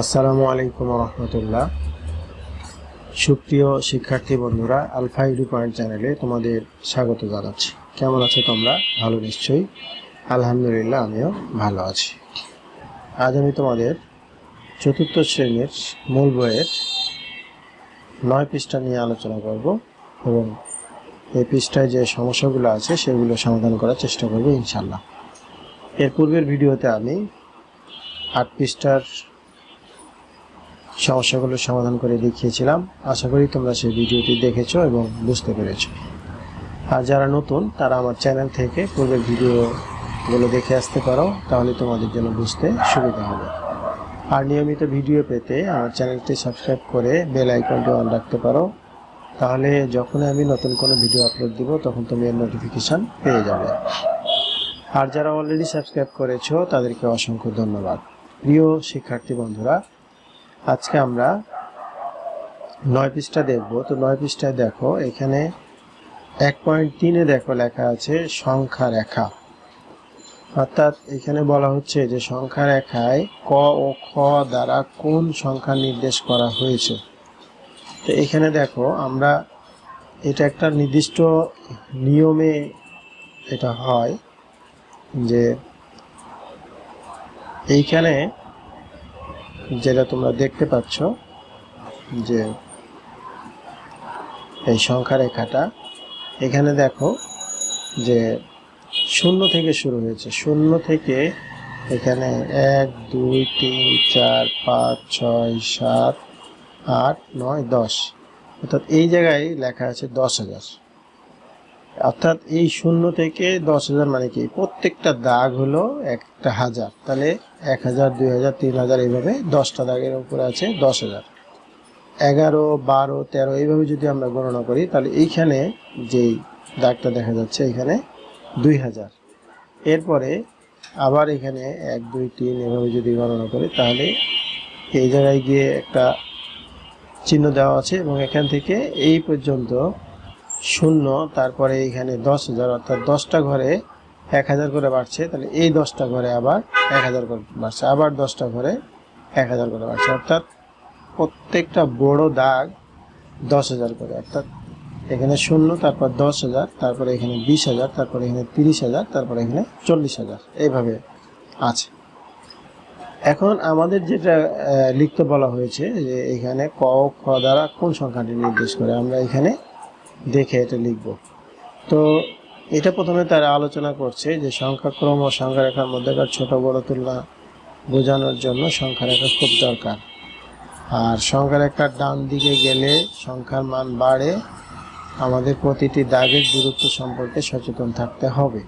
আসসালামু আলাইকুম রহমতুল্লাহ। সুপ্রিয় শিক্ষার্থী বন্ধুরা, আলফা ইডু পয়েন্ট চ্যানেলে তোমাদের স্বাগত জানাচ্ছি। কেমন আছো তোমরা? ভালো নিশ্চয়ই। আলহামদুলিল্লাহ, আমিও ভালো আছি। আজ আমি তোমাদের চতুর্থ শ্রেণির মূল বইয়ের নয় পৃষ্ঠা নিয়ে আলোচনা করব এবং এই পৃষ্ঠায় যে সমস্যাগুলো আছে, সেগুলো সমাধান করার চেষ্টা করব ইনশাল্লাহ এর পূর্বের ভিডিওতে আমি আট পৃষ্ঠার সমস্যাগুলো সমাধান করে দেখিয়েছিলাম। আশা করি তোমরা সেই ভিডিওটি দেখেছ এবং বুঝতে পেরেছ। আর যারা নতুন, তারা আমার চ্যানেল থেকে পূর্বের ভিডিওগুলো দেখে আসতে পারো, তাহলে তোমাদের জন্য বুঝতে সুবিধা হবে। আর নিয়মিত ভিডিও পেতে আমার চ্যানেলটি সাবস্ক্রাইব করে বেল আইকনটি অন রাখতে পারো। তাহলে যখনই আমি নতুন কোনো ভিডিও আপলোড দিব, তখন তুমি এর নোটিফিকেশান পেয়ে যাবে। আর যারা অলরেডি সাবস্ক্রাইব করেছ, তাদেরকে অসংখ্য ধন্যবাদ। প্রিয় শিক্ষার্থী বন্ধুরা আজকে আমরা নয় পৃষ্ঠা দেখব। তো নয় পৃষ্ঠায় দেখো, এখানে এক পয়েন্ট তিনে দেখো লেখা আছে সংখ্যা রেখা। অর্থাৎ এখানে বলা হচ্ছে যে সংখ্যা রেখায় ক ও খ দ্বারা কোন সংখ্যা নির্দেশ করা হয়েছে। তো এখানে দেখো, আমরা এটা একটা নির্দিষ্ট নিয়মে এটা হয় যে এইখানে যেটা তোমরা দেখতে পাচ্ছ, যে এই সংখ্যা রেখাটা, এখানে দেখো যে শূন্য থেকে শুরু হয়েছে। শূন্য থেকে এখানে এক, দুই, তিন, চার, পাঁচ, ছয়, সাত, আট, নয়, দশ। অর্থাৎ এই জায়গায় লেখা আছে দশ হাজার। অর্থাৎ এই শূন্য থেকে দশ হাজার মানে কি? প্রত্যেকটা দাগ হলো একটা হাজার। তাহলে এক হাজার, দুই হাজার, তিন হাজার এইভাবে দশটা দাগের উপরে আছে, দশ হাজার। এগারো, বারো, তেরো এইভাবে যদি আমরা গণনা করি, তাহলে এইখানে যেই দাগটা দেখা যাচ্ছে, এখানে দুই হাজার। এরপরে আবার এখানে এক, দুই, তিন এভাবে যদি গণনা করি, তাহলে এই জায়গায় গিয়ে একটা চিহ্ন দেওয়া আছে এবং এখান থেকে এই পর্যন্ত শূন্য, তারপরে এখানে দশ হাজার, অর্থাৎ দশটা ঘরে এক হাজার করে বাড়ছে, তাহলে এই দশটা ঘরে আবার এক হাজার করে বাড়ছে, আবার দশটা ঘরে এক হাজার করে বাড়ছে। অর্থাৎ প্রত্যেকটা বড় দাগ দশ হাজার করে, অর্থাৎ এখানে শূন্য, তারপর দশ হাজার, তারপরে এখানে বিশ হাজার, তারপরে এখানে তিরিশ হাজার, তারপরে এখানে চল্লিশ হাজার, এইভাবে আছে। এখন আমাদের যেটা লিখতে বলা হয়েছে যে এখানে ক খ দ্বারা কোন সংখ্যাটি নির্দেশ করে, আমরা এখানে দেখে এটা লিখব। তো এটা প্রথমে তারা আলোচনা করছে যে সংখ্যাক্রম ও সংখ্যা রেখার মধ্যেকার ছোট বড় তুলনা বোঝানোর জন্য সংখ্যা রেখা খুব দরকার। আর সংখ্যা রেখার ডান দিকে গেলে সংখ্যার মান বাড়ে, আমাদের প্রতিটি দাগের দূরত্ব সম্পর্কে সচেতন থাকতে হবে।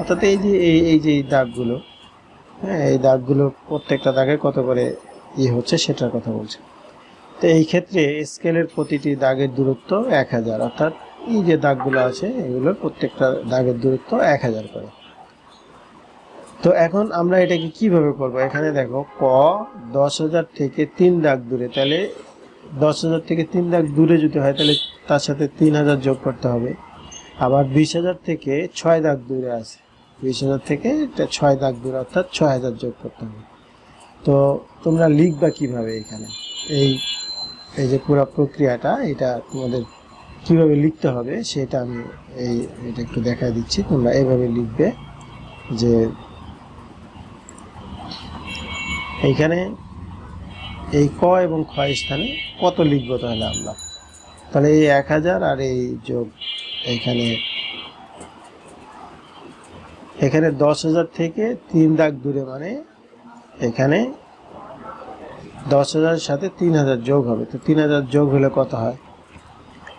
অর্থাৎ এই যে, এই এই যে এই দাগগুলো হ্যাঁ এই দাগগুলো প্রত্যেকটা দাগে কত করে ই হচ্ছে সেটার কথা বলছে। তো এই ক্ষেত্রে স্কেলের প্রতিটি দাগের দূরত্ব এক হাজার, অর্থাৎ এই যে দাগগুলো আছে, এগুলোর প্রত্যেকটা দাগের দূরত্ব এক হাজার করে। তো এখন আমরা এটাকে কীভাবে করব? এখানে দেখো, ক দশ হাজার থেকে তিন দাগ দূরে। তাহলে দশ হাজার থেকে তিন দাগ দূরে যদি হয়, তাহলে তার সাথে তিন হাজার যোগ করতে হবে। আবার বিশ হাজার থেকে ছয় দাগ দূরে আছে। বিশ হাজার থেকে ছয় দাগ দূরে, অর্থাৎ ছয় হাজার যোগ করতে হবে। তো তোমরা লিখবা কীভাবে এখানে? এই এই যে পুরো প্রক্রিয়াটা, এটা তোমাদের কীভাবে লিখতে হবে সেটা আমি এই এটা একটু দেখাই দিচ্ছি। তোমরা এইভাবে লিখবে যে এইখানে এই ক এবং খ স্থানে কত লিখব তাহলে আমরা? তাহলে এই এক হাজার আর এই যোগ এইখানে এখানে দশ হাজার থেকে তিন দাগ দূরে মানে এখানে দশ হাজারের সাথে তিন হাজার যোগ হবে। তো তিন হাজার যোগ হলে কত হয়?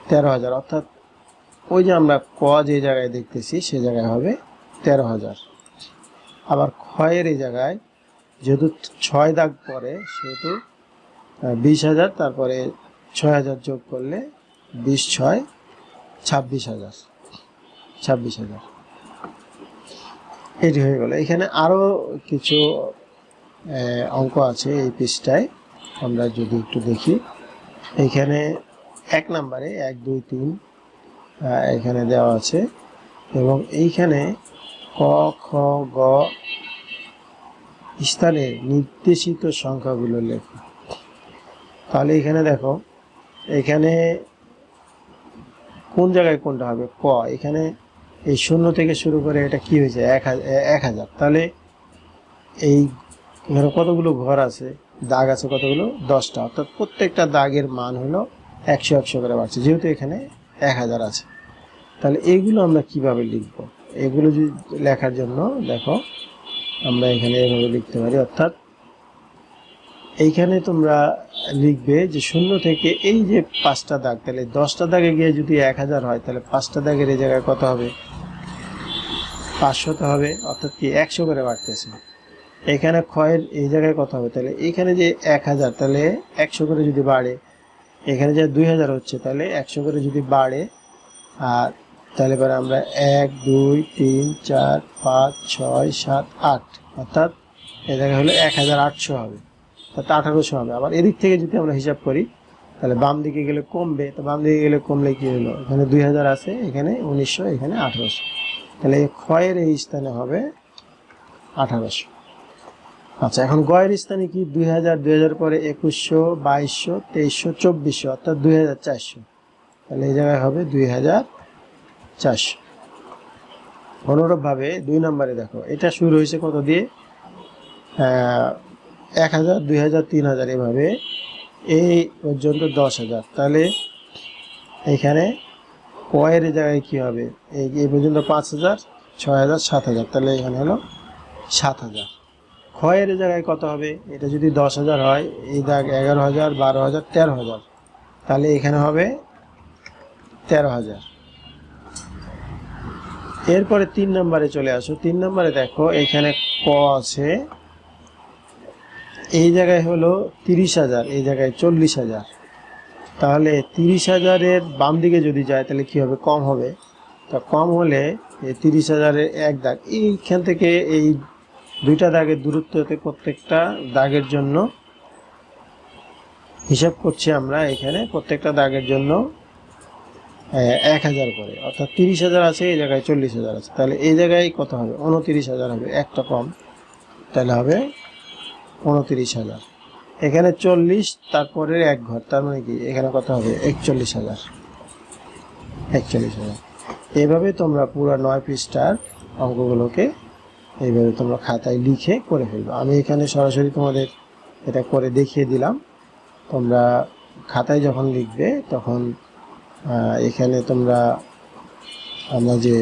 তেরো হাজার, অর্থাৎ ওই যে আমরা ক যে জায়গায় দেখতেছি, সে জায়গায় হবে তেরো হাজার। আবার ক্ষয়ের এই জায়গায় যেহেতু ছয় দাগ পরে সেহেতু বিশ হাজার, তারপরে ছয় হাজার যোগ করলে বিশ ছয়, ছাব্বিশ হাজার ছাব্বিশ হাজার। এটি হয়ে গেল। এখানে আরও কিছু অঙ্ক আছে এই পৃষ্ঠায় আমরা যদি একটু দেখি। এখানে এক নম্বরে, এক, দুই, তিন এখানে দেওয়া আছে। এবং এইখানে ক, খ, গ স্থানে নির্দেশিত সংখ্যাগুলো লেখা। তাহলে এখানে দেখো, এখানে কোন জায়গায় কোনটা হবে? ক। এখানে এই শূন্য থেকে শুরু করে এটা কি হয়েছে? এক হাজার এক হাজার। তাহলে এই কতগুলো ঘর আছে? দাগ আছে কতগুলো? দশটা। অর্থাৎ প্রত্যেকটা দাগের মান হলো একশো একশো করে বাড়ছে, যেহেতু এখানে এক হাজার আছে। তাহলে এইগুলো আমরা কীভাবে লিখব? এগুলো যদি লেখার জন্য, দেখো, আমরা এখানে এভাবে লিখতে পারি, অর্থাৎ এইখানে তোমরা লিখবে যে শূন্য থেকে এই যে পাঁচটা দাগ, তাহলে দশটা দাগে গিয়ে যদি এক হাজার হয়, তাহলে পাঁচটা দাগের এই জায়গায় কত হবে? পাঁচশত হবে, অর্থাৎ কি একশো করে বাড়তেছে। এখানে ক্ষয়ের এই জায়গায় কত হবে? তাহলে এখানে যে এক হাজার, তাহলে একশো করে যদি বাড়ে এখানে যা দুই হাজার হচ্ছে, তাহলে একশো করে যদি বাড়ে, আর তাহলে পরে আমরা এক, দুই, তিন, চার, পাঁচ, ছয়, সাত, আট, অর্থাৎ এ জায়গায় হলো এক হাজার আটশো হবে। অর্থাৎ আঠারোশো হবে। আবার এদিক থেকে যদি আমরা হিসাব করি, তাহলে বাম দিকে গেলে কমবে, তো বাম দিকে গেলে কমলে কী হলো? এখানে দুই হাজার আছে, এখানে উনিশশো, এখানে আঠারোশো। তাহলে ক্ষয়ের এই স্থানে হবে আঠারোশো। আচ্ছা এখন গয়ের স্থানে কি দুই হাজার দুই হাজার পরে একুশশো, বাইশশো, তেইশশো, চব্বিশশো, অর্থাৎ দুই হাজার চারশো? তাহলে এই জায়গায় হবে দুই হাজার চারশো। অনুরূপভাবে দুই নম্বরে দেখো, এটা শুরু হয়েছে কত দিয়ে? এক হাজার, দুই হাজার, তিন হাজার, এভাবে। এই পর্যন্ত দশ হাজার। তাহলে এখানে কয়ের জায়গায় কি হবে? এই পর্যন্ত পাঁচ হাজার, ছয় হাজার, সাত হাজার। তাহলে এখানে হলো সাত হাজার। ক্ষয়ের জায়গায় কত হবে? এটা যদি দশ হাজার হয়, এই দাগ এগারো হাজার, বারো হাজার, তেরো হাজার। তাহলে এখানে হবে তেরো হাজার। এরপরে তিন নম্বরে চলে আসো। তিন নম্বরে দেখো, এখানে ক আছে। এই জায়গায় হলো তিরিশ হাজার, এই জায়গায় চল্লিশ হাজার। তাহলে তিরিশ হাজারের বাম দিকে যদি যায়, তাহলে কি হবে? কম হবে। তা কম হলে এই তিরিশ হাজারের এক দাগ। এইখান থেকে এই দুইটা দাগের দূরত্বতে প্রত্যেকটা দাগের জন্য হিসাব করছি আমরা এখানে, প্রত্যেকটা দাগের জন্য এক হাজার করে। অর্থাৎ তিরিশ হাজার আছে, এই জায়গায় চল্লিশ হাজার আছে। তাহলে এই জায়গায় কত হবে? উনতিরিশ হাজার হবে। একটা কম, তাহলে হবে উনতিরিশ হাজার। এখানে চল্লিশ তারপরে এক ঘর, তার মানে কি? এখানে কত হবে? একচল্লিশ হাজার। একচল্লিশ হাজার। এভাবে তোমরা পুরো নয় পৃষ্ঠার অঙ্কগুলোকে এইভাবে তোমরা খাতায় লিখে করে ফেলবে। আমি এখানে সরাসরি তোমাদের এটা করে দেখিয়ে দিলাম। তোমরা খাতায় যখন লিখবে, তখন এখানে তোমরা আমরা যে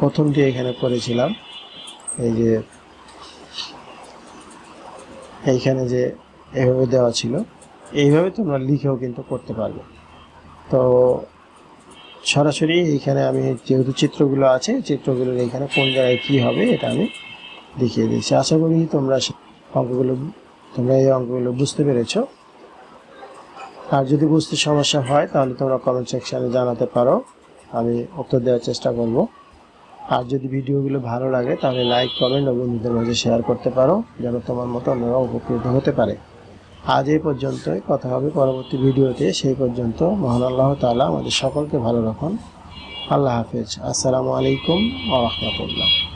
প্রথমটি এখানে করেছিলাম, এই যে এইখানে যে এভাবে দেওয়া ছিল, এইভাবে তোমরা লিখেও কিন্তু করতে পারবে। তো সরাসরি এইখানে আমি যেহেতু চিত্রগুলো আছে, চিত্রগুলোর এইখানে কোন জায়গায় কী হবে এটা আমি দেখিয়ে দিয়েছি আশা করি তোমরা অঙ্কগুলো, তোমরা এই অঙ্কগুলো বুঝতে পেরেছ। আর যদি বুঝতে সমস্যা হয়, তাহলে তোমরা কমেন্ট সেকশানে জানাতে পারো। আমি উত্তর দেওয়ার চেষ্টা করব। আর যদি ভিডিওগুলো ভালো লাগে, তাহলে লাইক কমেন্ট ও বন্ধুদের মাঝে শেয়ার করতে পারো, যেন তোমার মতো অন্যরা উপকৃত হতে পারে। আজ এই পর্যন্তই। কথা হবে পরবর্তী ভিডিওতে। সেই পর্যন্ত মহান আল্লাহ তালা আমাদের সকলকে ভালো রাখুন। আল্লাহ হাফেজ। আসসালামু আলাইকুম ওয়া রাহমাতুল্লাহ।